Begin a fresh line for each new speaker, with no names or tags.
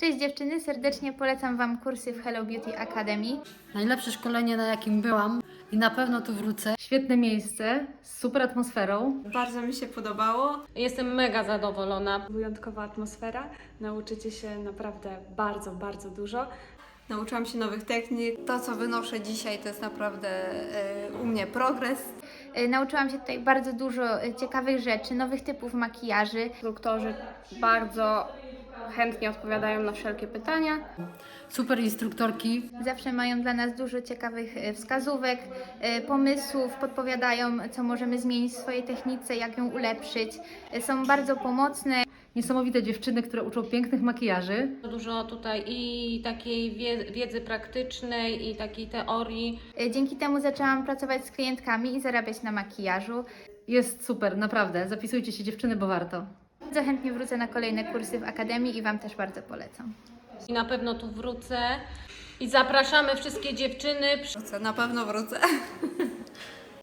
Cześć dziewczyny, serdecznie polecam Wam kursy w Hello Beauty Academy.
Najlepsze szkolenie, na jakim byłam i na pewno tu wrócę.
Świetne miejsce, z super atmosferą.
Bardzo mi się podobało.
Jestem mega zadowolona.
wyjątkowa atmosfera. Nauczycie się naprawdę bardzo, bardzo dużo.
Nauczyłam się nowych technik.
To, co wynoszę dzisiaj, to jest naprawdę e, u mnie progres.
Y, Nauczyłam się tutaj bardzo dużo y, ciekawych rzeczy, nowych typów makijaży.
Instruktorzy bardzo chętnie odpowiadają na wszelkie pytania.
Super instruktorki,
Zawsze mają dla nas dużo ciekawych y, wskazówek, y, pomysłów, podpowiadają, co możemy zmienić w swojej technice, jak ją ulepszyć. Y, Są bardzo pomocne.
Niesamowite dziewczyny, które uczą pięknych makijaży.
Dużo tutaj i takiej wie- wiedzy praktycznej, i takiej teorii.
Dzięki temu zaczęłam pracować z klientkami i zarabiać na makijażu.
Jest super, naprawdę. Zapisujcie się dziewczyny, bo warto.
Bardzo chętnie wrócę na kolejne kursy w Akademii i Wam też bardzo polecam.
I na pewno tu wrócę. I zapraszamy wszystkie dziewczyny.
Na pewno wrócę.